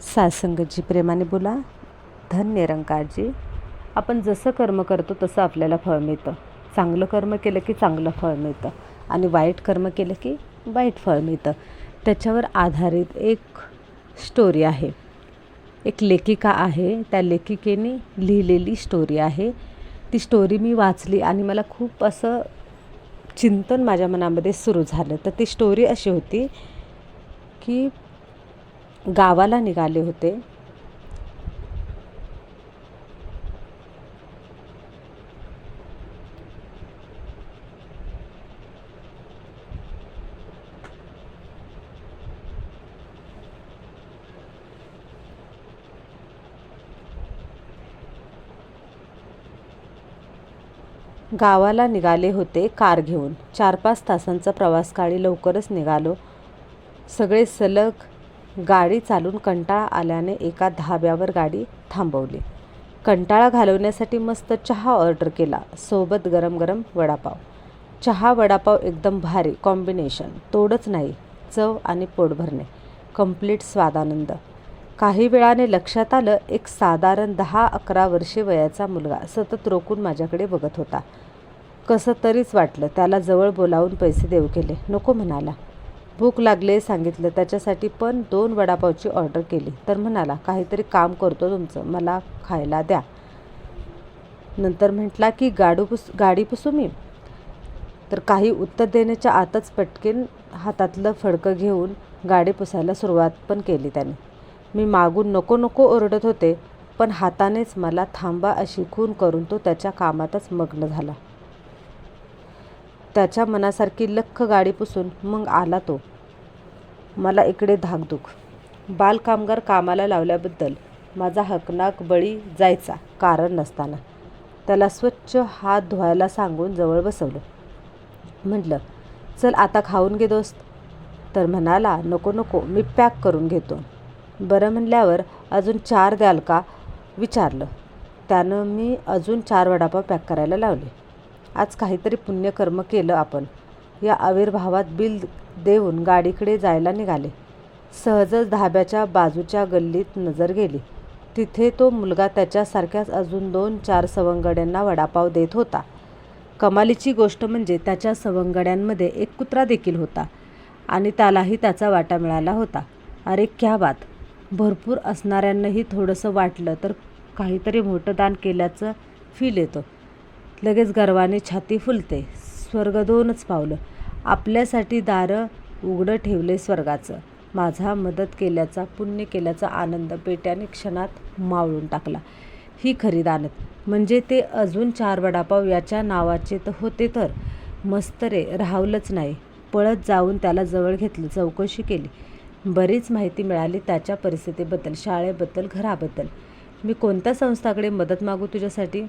सासंगतजी प्रेमाने बोला धन निरंकारजी आपण जसं कर्म करतो तसं आपल्याला फळ मिळतं. चांगलं कर्म केलं की चांगलं फळ मिळतं आणि वाईट कर्म केलं की वाईट फळ मिळतं. त्याच्यावर आधारित एक स्टोरी आहे. एक लेखिका आहे. त्या लेखिकेने लिहिलेली स्टोरी आहे. ती स्टोरी मी वाचली आणि मला खूप असं चिंतन माझ्या मनामध्ये सुरू झालं. तर ती स्टोरी अशी होती की गावाला निघाले होते. गावाला निघाले होते कार घेऊन. चार पाच तासांचा प्रवास काळी लवकरच निघालो. सगळे सलग गाडी चालून कंटाळा आल्याने एका धाब्यावर गाडी थांबवली. कंटाळा घालवण्यासाठी मस्त चहा ऑर्डर केला. सोबत गरम गरम वडापाव. चहा वडापाव एकदम भारी कॉम्बिनेशन. तोडच नाही चव आणि पोट भरणे. कंप्लीट स्वादानंद. काही वेळाने लक्षात आलं एक साधारण दहा अकरा वर्षे वयाचा मुलगा सतत रोखून माझ्याकडे बघत होता. कसं तरीच वाटलं त्याला जवळ बोलावून पैसे देऊ केले. नको म्हणाला. भूक लागले सांगितलं. त्याच्यासाठी पण दोन वडापावची ऑर्डर केली. तर म्हणाला काहीतरी काम करतो तुमचं. मला खायला द्या. नंतर म्हटला की गाडू पुस गाडी पुसू मी? तर काही उत्तर देण्याच्या आतच पटकेन हातातलं फडकं घेऊन गाडी पुसायला सुरुवात पण केली त्याने. मी मागून नको नको ओरडत होते पण हातानेच मला थांबा अशी खून करून तो त्याच्या कामातच मग्न झाला. त्याच्या मनासारखी लख्ख गाडी पुसून मग आला तो. मला इकडे धाकधूक बालकामगार कामाला लावल्याबद्दल माझा हकनाक बळी जायचा कारण नसताना. त्याला स्वच्छ हात धुवायला सांगून जवळ बसवलं. म्हटलं चल आता खाऊन घे दोस्त. तर म्हणाला नको नको मी पॅक करून घेतो. बरं म्हणल्यावर अजून चार द्याल का? विचारलं. त्यानं मी अजून चार वडापाव पॅक करायला लावले. आज काहीतरी पुण्यकर्म केलं आपण. या आविर्भावात बिल देऊन गाडीकडे जायला निघाले. सहजच धाब्याच्या बाजूच्या गल्लीत नजर गेली. तिथे तो मुलगा त्याच्यासारख्याच अजून दोन चार सवंगड्यांना वडापाव देत होता. कमालीची गोष्ट म्हणजे त्याच्या सवंगड्यांमध्ये एक कुत्रा देखील होता आणि त्यालाही त्याचा वाटा मिळाला होता. अरे क्या बात! भरपूर असणाऱ्यांनाही थोडंसं वाटलं तर काहीतरी मोठं दान केल्याचं फील येतं. लगेच गर्वाने छाती फुलते. स्वर्ग दोनच पावलं. आपल्यासाठी दारं उघडं ठेवले स्वर्गाचं. माझा मदत केल्याचा पुण्य केल्याचा आनंद पेट्याने क्षणात मावळून टाकला. ही खरी दानत. म्हणजे ते अजून चार वडापाव याच्या नावाचे तर होते तर. मस्त रे राहवलंच नाही. पळत जाऊन त्याला जवळ घेतलं चौकशी केली. बरीच माहिती मिळाली त्याच्या परिस्थितीबद्दल शाळेबद्दल घराबद्दल. मी कोणत्या संस्थाकडे मदत मागू तुझ्यासाठी?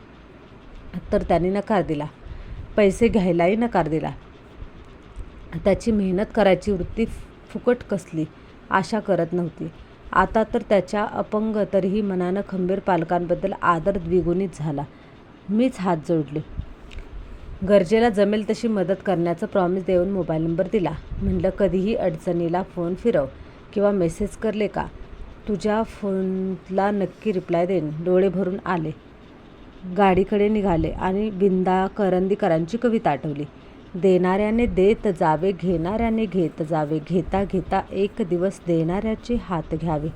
तर त्याने नकार दिला. पैसे घ्यायलाही नकार दिला. त्याची मेहनत करायची वृत्ती फुकट कसली? आशा करत नव्हती. आता तर त्याच्या अपंग तरीही मनानं खंबीर पालकांबद्दल आदर द्विगुणित झाला. मीच हात जोडले. गरजेला जमेल तशी मदत करण्याचं प्रॉमिस देऊन मोबाईल नंबर दिला. म्हणलं कधीही अडचणीला फोन फिरव किंवा मेसेज करले का? तुझ्या फोनला नक्की रिप्लाय देईन. डोळे भरून आले. गाडीकडे निघाले आणि बिंदा करंदीकरांची कविता आठवली. देणाऱ्याने देत जावे घेणाऱ्याने घेत जावे घेता घेता एक दिवस देणाऱ्याचे हात घ्यावे.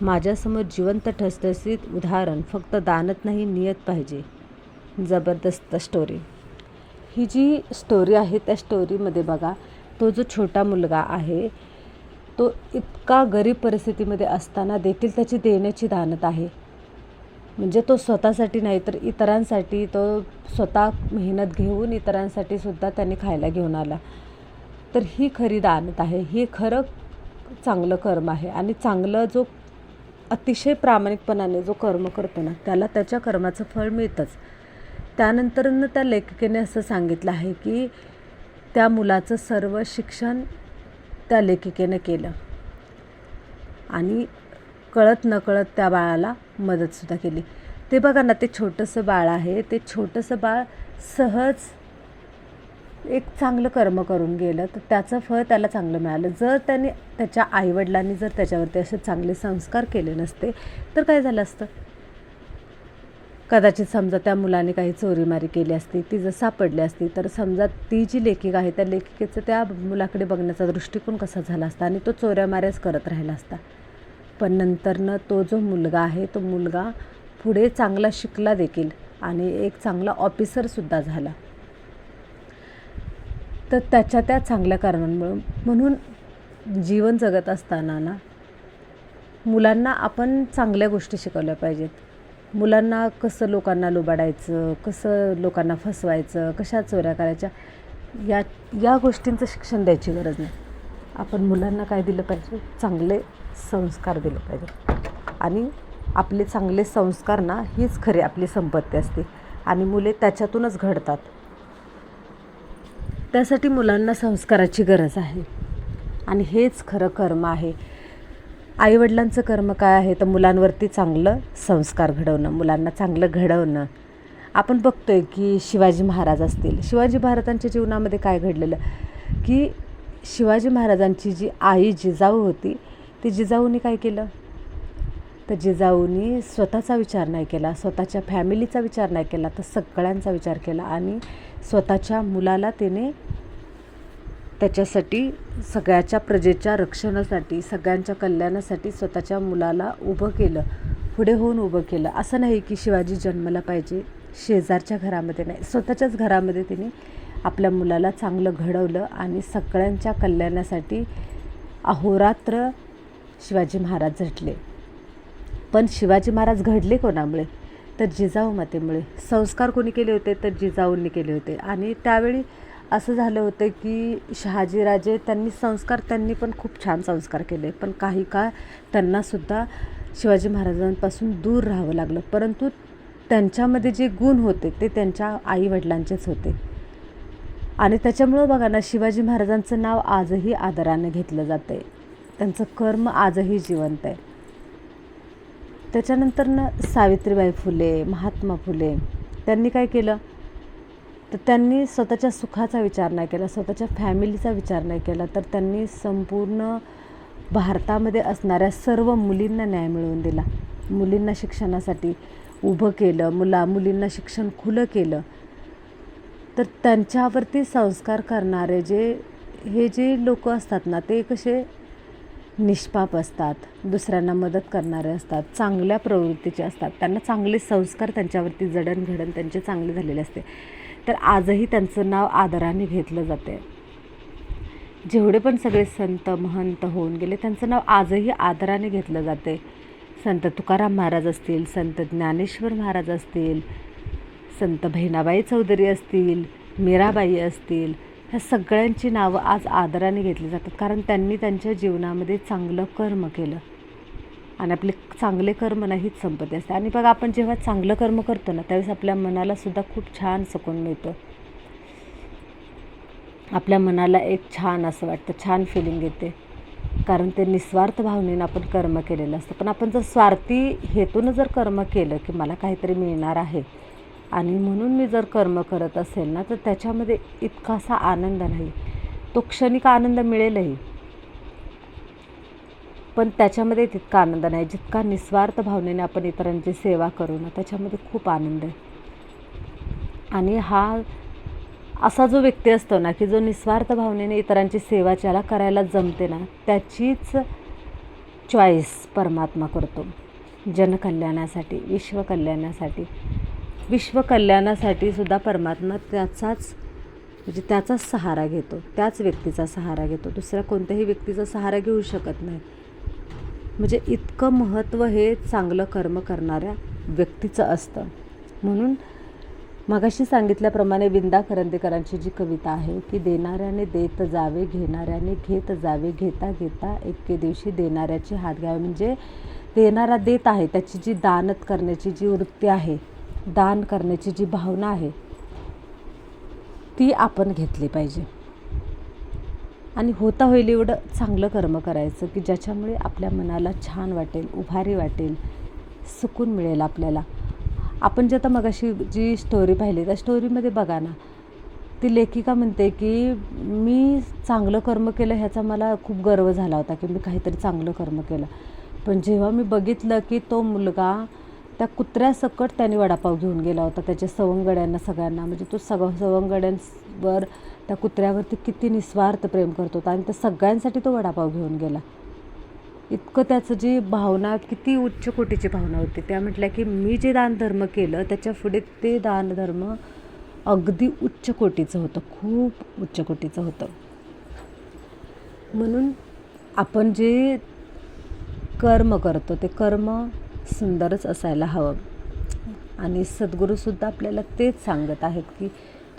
माझ्यासमोर जिवंत ठसठसीत उदाहरण फक्त दानत नाही नियत पाहिजे. जबरदस्त स्टोरी ही जी स्टोरी आहे त्या स्टोरीमध्ये बघा तो जो छोटा मुलगा आहे तो इतका गरीब परिस्थितीमध्ये असताना देखील त्याची देण्याची दानत आहे. म्हणजे तो स्वतःसाठी नाही तर इतरांसाठी तो स्वतः मेहनत घेऊन इतरांसाठी सुद्धा त्याने खायला घेऊन आला. तर ही खरी दानत आहे. ही खरं चांगलं कर्म आहे. आणि चांगलं जो अतिशय प्रामाणिकपणाने जो कर्म करतो ना त्याला त्याच्या कर्माचं फळ मिळतंच. त्यानंतरनं त्या लेखिकेने असं सांगितलं आहे की त्या मुलाचं सर्व शिक्षण त्या लेखिकेनं केलं. आणि कळत नकळत त्या बाळाला मदतसुद्धा केली. ते बघा ना ते छोटंसं बाळ आहे. ते छोटंसं बाळ सहज एक चांगलं कर्म करून गेलं तर त्याचं फळ त्याला चांगलं मिळालं. जर त्याने त्याच्या आईवडिलांनी जर त्याच्यावरती असे चांगले संस्कार केले नसते तर काय झालं असतं? कदाचित समजा त्या मुलाने काही चोरीमारी केली असती ती जर सापडली असती तर समजा ती जी लेखिका आहे त्या लेखिकेचं त्या मुलाकडे बघण्याचा दृष्टिकोन कसा झाला असता आणि तो चोऱ्यामाऱ्याच करत राहिला असता? पण नंतरनं तो जो मुलगा आहे तो मुलगा पुढे चांगला शिकला देखील आणि एक चांगला ऑफिसरसुद्धा झाला. तर त्याच्या त्या चांगल्या कारणांमुळं म्हणून जीवन जगत असताना ना मुलांना आपण चांगल्या गोष्टी शिकवल्या पाहिजेत. मुलांना कसं लोकांना लुबाडायचं कसं लोकांना फसवायचं कशा चोऱ्या करायच्या या या गोष्टींचं शिक्षण द्यायची गरज नाही. आपण मुलांना काय दिलं पाहिजे? चांगले संस्कार दिले पाहिजे. आणि आपले चांगले संस्कार ना हीच खरी आपली संपत्ती असते. आणि मुले त्याच्यातूनच घडतात. त्यासाठी मुलांना संस्काराची गरज आहे. आणि हेच खरं कर्म आहे. आईवडिलांचं कर्म काय आहे? तर मुलांवरती चांगलं संस्कार घडवणं मुलांना चांगलं घडवणं. आपण बघतोय की शिवाजी महाराज असतील. शिवाजी महाराजांच्या जीवनामध्ये काय घडलेलं? की शिवाजी महाराजांची जी आई जिजाऊ होती ती जिजाऊनी काय केलं? तर जिजाऊनी स्वतःचा विचार नाही केला स्वतःच्या फॅमिलीचा विचार नाही केला तर सगळ्यांचा विचार केला आणि स्वतःच्या मुलाला तिने त्याच्यासाठी सगळ्याच्या प्रजेच्या रक्षणासाठी सगळ्यांच्या कल्याणासाठी स्वतःच्या मुलाला उभं केलं पुढे होऊन उभं केलं. असं नाही की शिवाजी जन्माला पाहिजे शेजारच्या घरामध्ये नाही. स्वतःच्याच घरामध्ये तिने आपल्या मुलाला चांगलं घडवलं आणि सगळ्यांच्या कल्याणासाठी अहोरात्र शिवाजी महाराज झटले. पण शिवाजी महाराज घडले कोणामुळे? तर जिजाऊ मातेमुळे. संस्कार कोणी केले होते? तर जिजाऊंनी केले होते. आणि त्यावेळी असं झालं होतं की शहाजीराजे त्यांनी संस्कार त्यांनी पण खूप छान संस्कार केले. पण काही काळ त्यांनासुद्धा शिवाजी महाराजांपासून दूर राहावं लागलं. परंतु त्यांच्यामध्ये जे गुण होते ते त्यांच्या आईवडिलांचेच होते. आणि त्याच्यामुळं बघा ना शिवाजी महाराजांचं नाव आजही आदराने घेतलं जातं आहे त्यांचं कर्म आजही जिवंत आहे. त्याच्यानंतर ना सावित्रीबाई फुले महात्मा फुले त्यांनी काय केलं? तर त्यांनी स्वतःच्या सुखाचा विचार नाही केला स्वतःच्या फॅमिलीचा विचार नाही केला तर त्यांनी संपूर्ण भारतामध्ये असणाऱ्या सर्व मुलींना न्याय मिळवून दिला. मुलींना शिक्षणासाठी उभं केलं मुला मुलींना शिक्षण खुलं केलं. तर त्यांच्यावरती संस्कार करणारे जे हे जे लोक असतात ना ते कसे निष्पाप असतात दुसऱ्यांना मदत करणारे असतात चांगल्या प्रवृत्तीचे असतात. त्यांना चांगले संस्कार त्यांच्यावरती जडणघडण त्यांचे चांगले झालेले असते. तर आजही त्यांचं नाव आदराने घेतलं जाते. जेवढे पण सगळे संत महंत होऊन गेले त्यांचं नाव आजही आदराने घेतलं जाते. संत तुकाराम महाराज असतील संत ज्ञानेश्वर महाराज असतील संत बहिणाबाई चौधरी असतील मीराबाई असतील ह्या सगळ्यांची नावं आज आदराने घेतली जातात. कारण त्यांनी त्यांच्या जीवनामध्ये चांगलं कर्म केलं. आणि आपले चांगले कर्म ना हीच संपत्ती असते. आणि बघा आपण जेव्हा चांगलं कर्म करतो ना त्यावेळेस आपल्या मनाला सुद्धा खूप छान सकून मिळतं. आपल्या मनाला एक छान असं वाटतं छान फिलिंग येते. कारण ते निस्वार्थ भावनेनं आपण कर्म केलेलं असतं. पण आपण जर स्वार्थी हेतून जर कर्म केलं की मला काहीतरी मिळणार आहे आणि म्हणून मी जर कर्म करत असेल ना तर त्याच्यामध्ये इतकासा आनंद नाही. तो क्षणिक आनंद मिळेलही. पण त्याच्यामध्ये तितका आनंद नाही. जितका निस्वार्थ भावनेने आपण इतरांची सेवा करू ना त्याच्यामध्ये खूप आनंद आहे. आणि हा असा जो व्यक्ती असतो ना की जो निस्वार्थ भावनेने इतरांची सेवा ज्याला करायला जमते ना त्याचीच चॉईस परमात्मा करतो. जनकल्याणासाठी विश्वकल्याणासाठी. विश्वकल्याणासाठी सुद्धा परमात्मा त्याचाच म्हणजे त्याचाच सहारा घेतो त्याच व्यक्तीचा सहारा घेतो. दुसऱ्या कोणत्याही व्यक्तीचा सहारा घेऊ शकत नाही. म्हणजे इतकं महत्त्व हे चांगलं कर्म करणाऱ्या व्यक्तीचं असतं. म्हणून मगाशी सांगितल्याप्रमाणे विंदा करंदेकरांची जी कविता आहे की देणाऱ्याने देत जावे घेणाऱ्याने घेत जावे घेता घेता एके दिवशी देणाऱ्याचे हात घ्यावे. म्हणजे देणारा देत आहे त्याची जी दानत करण्याची जी वृत्ती आहे दान करण्याची जी भावना आहे ती आपण घेतली पाहिजे. आणि होता होईल एवढं चांगलं कर्म करायचं की ज्याच्यामुळे आपल्या मनाला छान वाटेल उभारी वाटेल सुकून मिळेल आपल्याला. आपण जे आता मगाशी जी स्टोरी पाहिली त्या स्टोरीमध्ये बघा ना ती लेखिका म्हणते की मी चांगलं कर्म केलं ह्याचा मला खूप गर्व झाला होता की मी काहीतरी चांगलं कर्म केलं. पण जेव्हा मी बघितलं की तो मुलगा त्या कुत्र्यासकट त्याने वडापाव घेऊन गेला होता. त्याच्या सवंगड्यांना सगळ्यांना. म्हणजे तो सग सवंगड्यांवर त्या कुत्र्यावरती किती निस्वार्थ प्रेम करत होता. आणि त्या सगळ्यांसाठी तो वडापाव घेऊन गेला. इतकं त्याचं जी भावना किती उच्च कोटीची भावना होती. त्या म्हटल्या की मी जे दानधर्म केलं त्याच्या पुढे ते दानधर्म अगदी उच्च कोटीचं होतं. खूप उच्च कोटीचं होतं. म्हणून आपण जे कर्म करतो ते कर्म सुंदरच असायला हवं. आणि सद्गुरूसुद्धा आपल्याला तेच सांगत आहेत की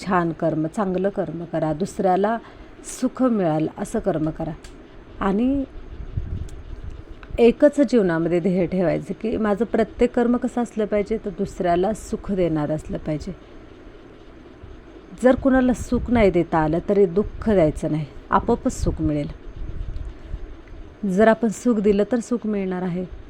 छान कर्म चांगलं कर्म करा दुसऱ्याला सुख मिळालं असं कर्म करा. आणि एकच जीवनामध्ये ध्येय ठेवायचं की माझं प्रत्येक कर्म कसं असलं पाहिजे तर दुसऱ्याला सुख देणारं असलं पाहिजे. जर कुणाला सुख नाही देता आलं तरी दुःख द्यायचं नाही. आपोआपच सुख मिळेल. जर आपण सुख दिलं तर सुख मिळणार आहे.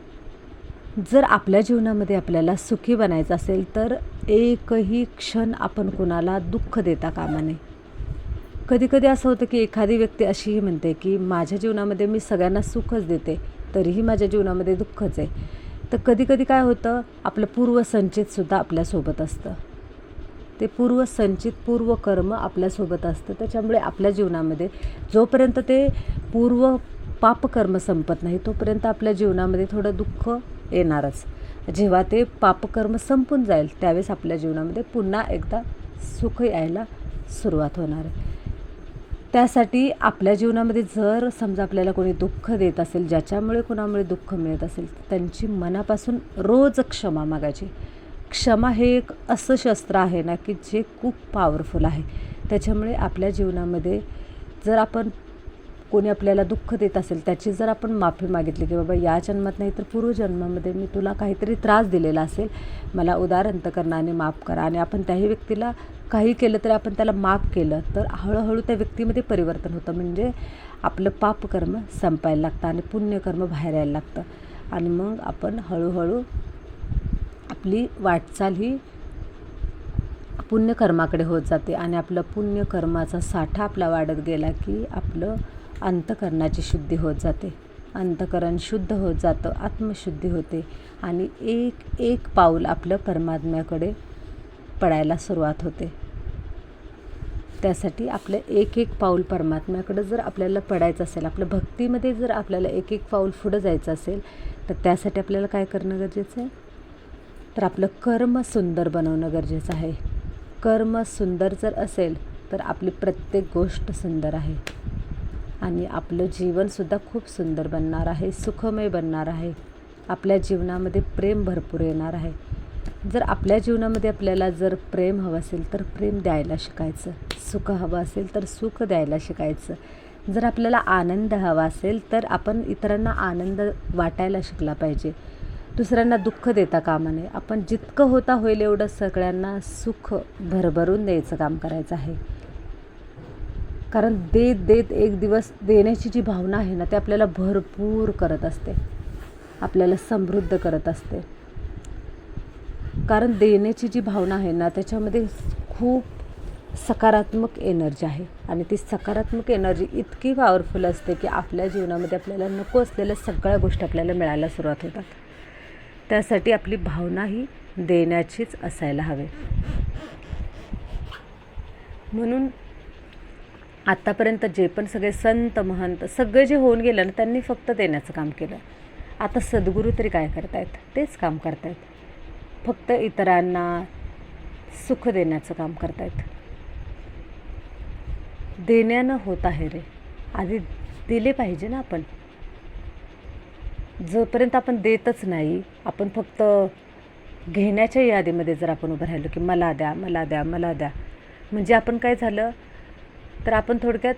जर आपल्या जीवनामध्ये आपल्याला सुखी बनायचं असेल तर एकही क्षण आपण कुणाला दुःख देता कामा नये. असं होतं की एखादी व्यक्ती अशीही म्हणते की माझ्या जीवनामध्ये मी सगळ्यांना सुखच देते तरीही माझ्या जीवनामध्ये दुःखच आहे. तर कधीकधी काय होतं आपलं पूर्वसंचितसुद्धा आपल्यासोबत असतं. ते पूर्वसंचित पूर्वकर्म आपल्यासोबत असतं. त्याच्यामुळे आपल्या जीवनामध्ये जोपर्यंत ते पूर्व पापकर्म संपत नाही तोपर्यंत आपल्या जीवनामध्ये थोडं दुःख येणारच. जेव्हा ते पापकर्म संपून जाईल त्यावेळेस आपल्या जीवनामध्ये पुन्हा एकदा सुख यायला सुरुवात होणार. आहे त्यासाठी आपल्या जीवनामध्ये जर समजा आपल्याला कोणी दुःख देत असेल ज्याच्यामुळे कोणामुळे दुःख मिळत असेल तर त्यांची मनापासून रोज क्षमा मागायची. क्षमा हे एक असं शस्त्र आहे ना की जे खूप पॉवरफुल आहे. त्याच्यामुळे आपल्या जीवनामध्ये जर आपण कोणी आपल्याला दुःख देत असेल त्याची जर आपण माफी मागितली की बाबा या जन्मात नाही तर पूर्वजन्मामध्ये मी तुला काहीतरी त्रास दिलेला असेल मला उदार अंतकरणाने माफ करा. आणि आपण त्याही व्यक्तीला काही केलं तरी आपण त्याला माफ केलं तर हळूहळू त्या व्यक्तीमध्ये परिवर्तन होतं. म्हणजे आपलं पापकर्म संपायला लागतं आणि पुण्यकर्म बाहेर यायला लागतं. आणि मग आपण हळूहळू आपली वाटचाल ही पुण्यकर्माकडे होत जाते. आणि आपलं पुण्यकर्माचा साठा आपला वाढत गेला की आपलं अंतकरणाची शुद्धी होत जाते. अंतकरण शुद्ध होत जातं आत्मशुद्धी होते आणि एक एक पाऊल आपलं परमात्म्याकडे पडायला सुरुवात होते. त्यासाठी आपलं एक एक पाऊल परमात्म्याकडे जर आपल्याला पडायचं असेल आपलं भक्तीमध्ये जर आपल्याला एक एक पाऊल पुढं जायचं असेल तर त्यासाठी आपल्याला काय करणं गरजेचं आहे? तर आपलं कर्म सुंदर बनवणं गरजेचं आहे. कर्म सुंदर जर असेल तर आपली प्रत्येक गोष्ट सुंदर आहे. आणि आपलं जीवनसुद्धा खूप सुंदर बनणार आहे सुखमय बनणार आहे. आपल्या जीवनामध्ये प्रेम भरपूर येणार आहे. जर आपल्या जीवनामध्ये आपल्याला जर प्रेम हवं असेल तर प्रेम द्यायला शिकायचं. सुख हवं असेल तर सुख द्यायला शिकायचं. जर आपल्याला आनंद हवा असेल तर आपण इतरांना आनंद वाटायला शिकला पाहिजे. दुसऱ्यांना दुःख देता कामा नये. आपण जितकं होता होईल एवढं सगळ्यांना सुख भरभरून द्यायचं काम करायचं आहे. कारण देत देत एक दिवस देण्याची जी भावना आहे ना ते आपल्याला भरपूर करत असते. आपल्याला समृद्ध करत असते. कारण देण्याची जी भावना आहे ना त्याच्यामध्ये खूप सकारात्मक एनर्जी आहे. आणि ती सकारात्मक एनर्जी इतकी पॉवरफुल असते की आपल्या जीवनामध्ये आपल्याला नको असलेल्या सगळ्या गोष्टी आपल्याला मिळायला सुरुवात होतात. त्यासाठी आपली भावना ही देण्याचीच असायला हवे. म्हणून आत्तापर्यंत जे पण सगळे संत महंत सगळे जे होऊन गेलं ना त्यांनी फक्त देण्याचं काम केलं. आता सद्गुरू तरी काय करतायत? तेच काम करतायत. फक्त इतरांना सुख देण्याचं काम करतायत. देण्यानं होत आहे रे. आधी दिले पाहिजे ना आपण. जोपर्यंत आपण देतच नाही आपण फक्त घेण्याच्या यादीमध्ये जर आपण उभं राहिलो की मला द्या मला द्या मला द्या. म्हणजे आपण काय झालं? तर आपण थोडक्यात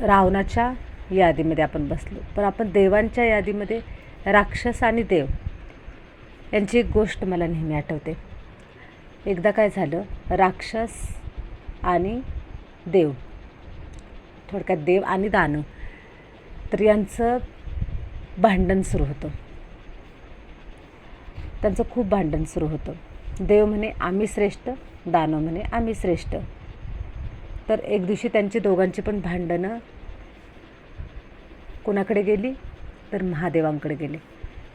रावणाच्या यादीमध्ये आपण बसलो. पण आपण देवांच्या यादीमध्ये राक्षस आणि देव यांची एक गोष्ट मला नेहमी आठवते. एकदा काय झालं? राक्षस आणि देव. थोडक्यात देव आणि दानव. तर यांचं भांडण सुरू होतं. त्यांचं खूप भांडण सुरू होतं. देव म्हणे आम्ही श्रेष्ठ दानव म्हणे आम्ही श्रेष्ठ. तर एक दिवशी त्यांची दोघांची पण भांडणं कोणाकडे गेली? तर महादेवांकडे गेले.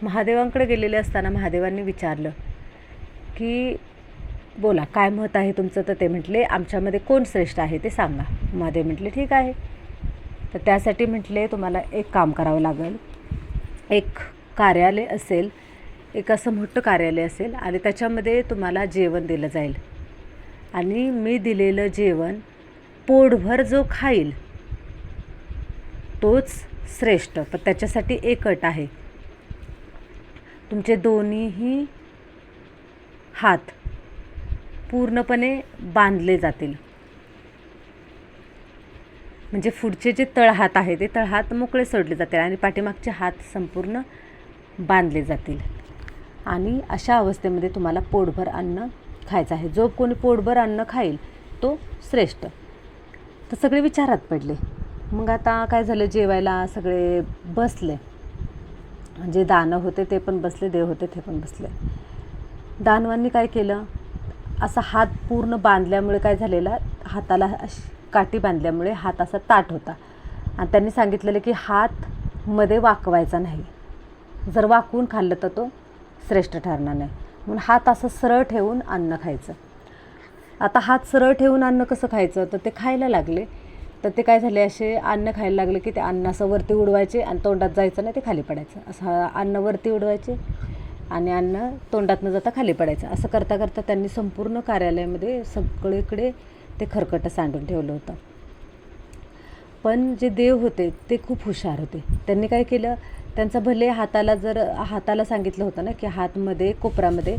महादेवांकडे गेलेले असताना महादेवांनी विचारलं की बोला काय मत आहे तुमचं? तर ते म्हटले आमच्यामध्ये कोण श्रेष्ठ आहे ते सांगा. महादेव म्हटले ठीक आहे. तर त्यासाठी म्हटले तुम्हाला एक काम करावं लागेल. एक कार्यालय असेल एक असं मोठं कार्यालय असेल आणि त्याच्यामध्ये तुम्हाला जेवण दिलं जाईल. आणि मी दिलेलं जेवण पोटभर जो खाईल तोच श्रेष्ठ. पण त्याच्यासाठी एक अट आहे. तुमचे दोन्हीही हात पूर्णपणे बांधले जातील. म्हणजे पुढचे जे तळहात आहे ते तळहात मोकळे सोडले जातील आणि पाठीमागचे हात संपूर्ण बांधले जातील. आणि अशा अवस्थेमध्ये तुम्हाला पोटभर अन्न खायचं आहे. जो कोणी पोटभर अन्न खाईल तो श्रेष्ठ. तर सगळे विचारात पडले. मग आता काय झालं? जेवायला सगळे बसले. जे दानव होते ते पण बसले देव होते ते पण बसले. दानवांनी काय केलं? असा हात पूर्ण बांधल्यामुळे काय झालेला? हाताला अशी काठी बांधल्यामुळे हात असा ताट होता. आणि त्यांनी सांगितलेलं की हात मध्ये वाकवायचा नाही. जर वाकवून खाल्लं तर तो श्रेष्ठ ठरणार नाही. म्हणून हात असं सरळ ठेवून अन्न खायचं. आता हात सरळ ठेवून अन्न कसं खायचं? तर ते खायला लागले. तर ते काय झाले असे? अन्न खायला लागले की ते अन्न असं वरती उडवायचे आणि तोंडात जायचं नाही ते खाली पडायचं. असं अन्न वरती उडवायचे आणि अन्न तोंडात न जाता खाली पडायचं. असं करता करता त्यांनी संपूर्ण कार्यालयामध्ये सगळीकडे ते खरकटं सांडून ठेवलं होतं. पण जे देव होते ते खूप हुशार होते. त्यांनी काय केलं? त्यांचा भले हाताला जर हाताला सांगितलं होतं ना की हातमध्ये कोपरामध्ये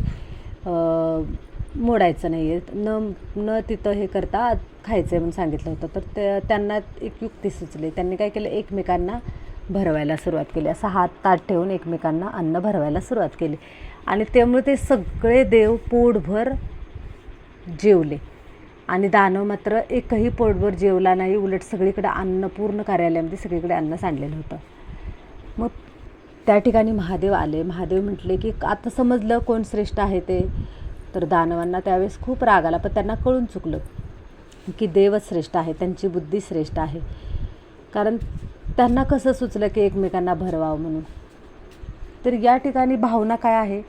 मोडायचं नाही आहे न न तिथं हे करता खायचं आहे म्हणून सांगितलं होतं. तर ते त्यांना एक युक्ती सुचली. त्यांनी काय केलं? एकमेकांना भरवायला सुरुवात केली. असं हात ताट ठेवून एकमेकांना अन्न भरवायला सुरुवात केली. आणि त्यामुळे ते सगळे देव पोटभर जेवले. आणि दानव मात्र एकही पोटभर जेवला नाही. उलट सगळीकडे अन्न पूर्ण कार्यालयामध्ये सगळीकडे अन्न सांडलेलं होतं. मग त्या ठिकाणी महादेव आले. महादेव म्हटले की आता समजलं कोण श्रेष्ठ आहे ते. तर दानवांना त्यावेळेस खूप राग आला पण त्यांना कळून चुकलं की देवच श्रेष्ठ आहे त्यांची बुद्धी श्रेष्ठ आहे. कारण त्यांना कसं सुचलं की एकमेकांना भरवावं म्हणून? तर या ठिकाणी भावना काय आहे?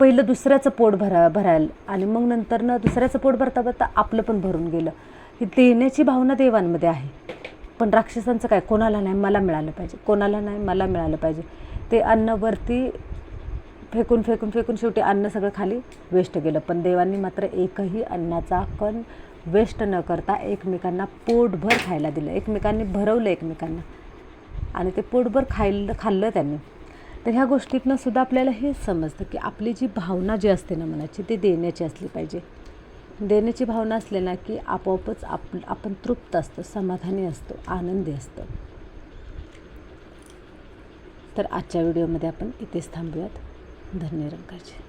पहिलं दुसऱ्याचं पोट भरा भरायला आणि मग नंतर ना दुसऱ्याचं पोट भरता भरता आपलं पण भरून गेलं. ही देण्याची भावना देवांमध्ये आहे. पण राक्षसांचं काय? कोणाला नाही मला मिळालं पाहिजे. कोणाला नाही मला मिळालं पाहिजे. ते अन्न वरती फेकून फेकून फेकून शेवटी अन्न सगळं खाली वेस्ट गेलं. पण देवांनी मात्र एकही अन्नाचा कण वेस्ट न करता एकमेकांना पोटभर खायला दिलं. एकमेकांनी भरवलं एकमेकांना. आणि ते पोटभर खायलं खाल्लं त्यांनी. तर ह्या गोष्टीतनं सुद्धा आपल्याला हेच समजतं की आपली जी भावना जी असते ना मनाची ती देण्याची असली पाहिजे. देण्याची भावना असले ना की आपोआपच आप आपण तृप्त असतो समाधानी असतो आनंदी असतो. तर आजच्या व्हिडिओमध्ये आपण इथेच थांबूयात. धन्य रंगाची